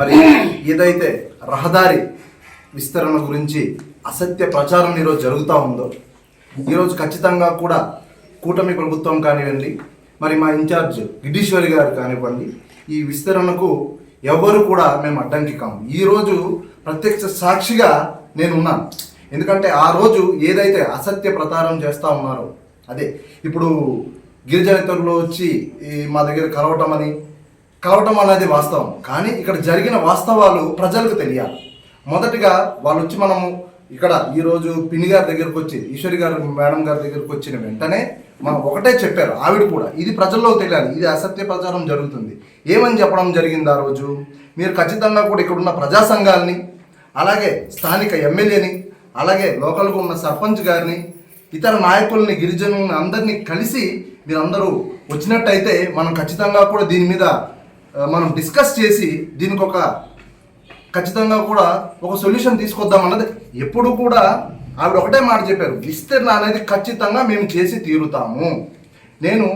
మరి ఏదైతే రహదారి విస్తరణ గురించి అసత్య ప్రచారం ఈరోజు జరుగుతూ ఉందో ఈరోజు ఖచ్చితంగా కూడా కూటమి ప్రభుత్వం కానివ్వండి మరి మా ఇన్ఛార్జ్ గిడ్డీశ్వరి గారు కానివ్వండి ఈ విస్తరణకు ఎవరు కూడా మేము అడ్డంకి కాము. ఈరోజు ప్రత్యక్ష సాక్షిగా నేను ఉన్నాను. ఎందుకంటే ఆ రోజు ఏదైతే అసత్య ప్రచారం చేస్తూ ఉన్నారో అదే ఇప్పుడు గిరిజనేతరులు వచ్చి ఈ మా దగ్గర కలవటం అని కలవటం అనేది వాస్తవం. కానీ ఇక్కడ జరిగిన వాస్తవాలు ప్రజలకు తెలియాలి. మొదటిగా వాళ్ళు వచ్చి మనము ఇక్కడ ఈరోజు పిని గారి దగ్గరకు వచ్చి ఈశ్వరి గారు మేడం గారి దగ్గరకు వచ్చిన వెంటనే మనం ఒకటే చెప్పారు ఆవిడ కూడా. ఇది ప్రజల్లో తెలియాలి. ఇది అసత్య ప్రచారం జరుగుతుంది. ఏమని చెప్పడం జరిగింది ఆ రోజు? మీరు ఖచ్చితంగా కూడా ఇక్కడ ఉన్న ప్రజా సంఘాలని అలాగే స్థానిక ఎమ్మెల్యేని అలాగే లోకల్గా ఉన్న సర్పంచ్ గారిని ఇతర నాయకుల్ని గిరిజనుల్ని అందరినీ కలిసి మీరందరూ వచ్చినట్టయితే మనం ఖచ్చితంగా కూడా దీని మీద మనం డిస్కస్ చేసి దీనికి ఒక ఖచ్చితంగా కూడా ఒక సొల్యూషన్ తీసుకొద్దాం అన్నది. ఎప్పుడు కూడా ఆవిడ ఒకటే మాట చెప్పారు విస్తరణ అనేది ఖచ్చితంగా మేము చేసి తీరుతాము. నేను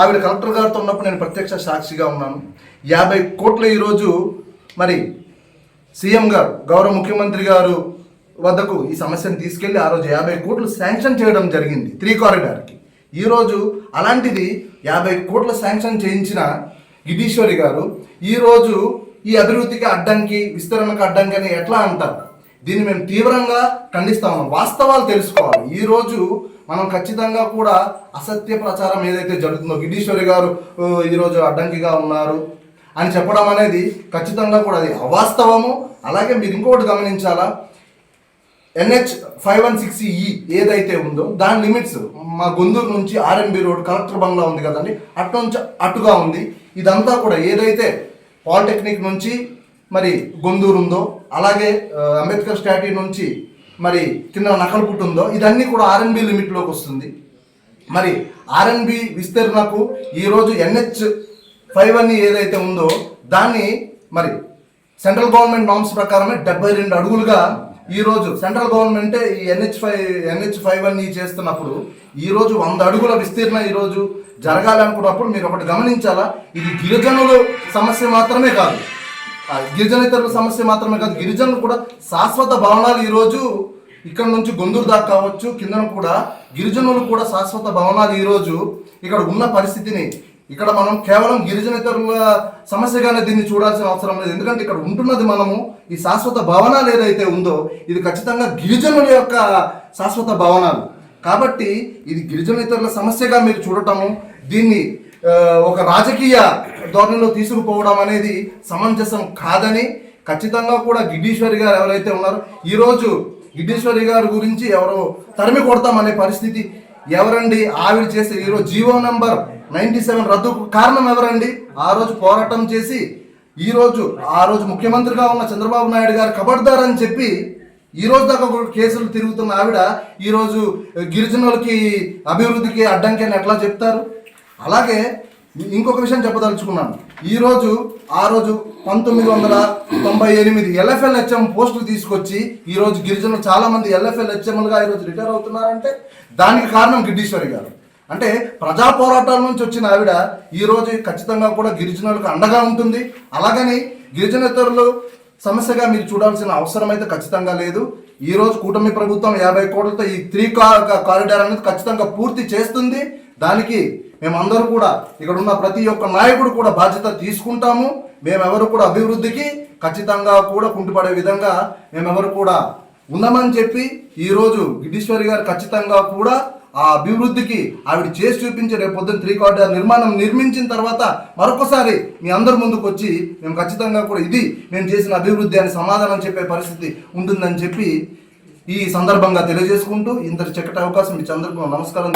ఆవిడ కలెక్టర్ గారితో ఉన్నప్పుడు నేను ప్రత్యక్ష సాక్షిగా ఉన్నాను. యాభై కోట్ల ఈరోజు మరి సీఎం గారు గౌరవ ముఖ్యమంత్రి గారు వద్దకు ఈ సమస్యను తీసుకెళ్ళి ఆ రోజు యాభై కోట్లు శాంక్షన్ చేయడం జరిగింది త్రీ కారిడార్కి. ఈరోజు అలాంటిది యాభై కోట్ల శాంక్షన్ చేయించిన గిరీశ్వరి గారు ఈరోజు ఈ అభివృద్ధికి అడ్డంకి విస్తరణకు అడ్డంకి అని ఎట్లా అంటారు? దీన్ని మేము తీవ్రంగా ఖండిస్తాము వాస్తవాలు తెలుసుకోవాలి. ఈ రోజు మనం ఖచ్చితంగా కూడా అసత్య ప్రచారం ఏదైతే జరుగుతుందో గిరీశ్వరి గారు ఈరోజు అడ్డంకిగా ఉన్నారు అని చెప్పడం అనేది ఖచ్చితంగా కూడా అది అవాస్తవము. అలాగే మీరు ఇంకొకటి గమనించాలా? ఎన్హెచ్ ఫైవ్ వన్ సిక్స్ ఈ ఏదైతే ఉందో దాని లిమిట్స్ మా గొందూరు నుంచి ఆర్ఎన్బి రోడ్ కలెక్టర్ బంగ్లా ఉంది కదండి. అటు నుంచి అటుగా ఉంది. ఇదంతా కూడా ఏదైతే పాలిటెక్నిక్ నుంచి మరి గొందూరు ఉందో అలాగే అంబేద్కర్ స్టాట్యూ నుంచి మరి కింద నకలపుట్టు ఉందో ఇదన్నీ కూడా ఆర్ఎన్బి లిమిట్లోకి వస్తుంది. మరి ఆర్ఎన్బి విస్తరణకు ఈరోజు ఎన్హెచ్ ఫైవ్ అని ఏదైతే ఉందో దాన్ని మరి సెంట్రల్ గవర్నమెంట్ నామ్స్ ప్రకారమే డెబ్బై రెండు అడుగులుగా ఈరోజు సెంట్రల్ గవర్నమెంటే ఈ ఎన్హెచ్ ఫైవ్ ఎన్హెచ్ ఫైవ్ అని చేస్తున్నప్పుడు ఈరోజు వంద అడుగుల విస్తీర్ణ ఈరోజు జరగాలి అనుకున్నప్పుడు మీరు ఒకటి గమనించాలా? ఇది గిరిజనుల సమస్య మాత్రమే కాదు. గిరిజనేతరుల సమస్య మాత్రమే కాదు. గిరిజనులు కూడా శాశ్వత భవనాలు ఈరోజు ఇక్కడ నుంచి గొందూరు దాకా కావచ్చు కిందన కూడా గిరిజనులు కూడా శాశ్వత భవనాలు ఈరోజు ఇక్కడ ఉన్న పరిస్థితిని ఇక్కడ మనం కేవలం గిరిజనేతరుల సమస్యగానే దీన్ని చూడాల్సిన అవసరం లేదు. ఎందుకంటే ఇక్కడ ఉంటున్నది మనము ఈ శాశ్వత భవనాలు ఏదైతే ఉందో ఇది ఖచ్చితంగా గిరిజనుల యొక్క శాశ్వత భవనాలు. కాబట్టి ఇది గిరిజనేతరుల సమస్యగా మీరు చూడటము దీన్ని ఒక రాజకీయ ధోరణిలో తీసుకుపోవడం అనేది సమంజసం కాదని ఖచ్చితంగా కూడా గిడ్డీశ్వరి గారు ఎవరైతే ఉన్నారో ఈరోజు గిడ్డీశ్వరి గారి గురించి ఎవరో తరిమి కొడతామనే పరిస్థితి ఎవరండి? ఆవిడ చేసే ఈరోజు జీవో నెంబర్ నైన్టీ సెవెన్ రద్దుకు కారణం ఎవరండి? ఆ రోజు పోరాటం చేసి ఈ రోజు ఆ రోజు ముఖ్యమంత్రిగా ఉన్న చంద్రబాబు నాయుడు గారు కబడ్దార్ అని చెప్పి ఈ రోజు దాకా కేసులు తిరుగుతున్న ఆవిడ ఈ రోజు గిరిజనులకి అభివృద్ధికి అడ్డంకి అని ఎట్లా చెప్తారు? అలాగే ఇంకొక విషయం చెప్పదలుచుకున్నాను. ఈ రోజు ఆ రోజు పంతొమ్మిది వందల తొంభై ఎనిమిది ఎల్ఎఫ్ఎల్ హెచ్ఎం పోస్టులు తీసుకొచ్చి ఈ రోజు గిరిజనులు చాలా మంది ఎల్ఎఫ్ఎల్ హెచ్ఎంలుగా ఈరోజు రిటైర్ అవుతున్నారంటే దానికి కారణం గిడ్డీశ్వరి గారు. అంటే ప్రజా పోరాటాల నుంచి వచ్చిన ఆవిడ ఈరోజు ఖచ్చితంగా కూడా గిరిజనులకు అండగా ఉంటుంది. అలాగని గిరిజనేతరులు సమస్యగా మీరు చూడాల్సిన అవసరం అయితే ఖచ్చితంగా లేదు. ఈ రోజు కూటమి ప్రభుత్వం యాభై కోట్లతో ఈ త్రీ కారిడార్ అనేది ఖచ్చితంగా పూర్తి చేస్తుంది. దానికి మేమందరూ కూడా ఇక్కడ ఉన్న ప్రతి ఒక్క నాయకుడు కూడా బాధ్యత తీసుకుంటాము. మేమెవరు కూడా అభివృద్ధికి ఖచ్చితంగా కూడా కుంటుపడే విధంగా మేమెవరు కూడా ఉన్నామని చెప్పి ఈరోజు గిడ్డీశ్వరి గారు ఖచ్చితంగా కూడా ఆ అభివృద్ధికి ఆవిడ చేసి చూపించి రేపు పొద్దున్న త్రీ క్వార్టర్ నిర్మాణం నిర్మించిన తర్వాత మరొకసారి మీ అందరి ముందుకు వచ్చి మేము ఖచ్చితంగా కూడా ఇది మేము చేసిన అభివృద్ధి అని సమాధానం చెప్పే పరిస్థితి ఉంటుందని చెప్పి ఈ సందర్భంగా తెలియజేసుకుంటూ ఇంత చక్కటి అవకాశం ఇచ్చి అందరికీ నమస్కారం.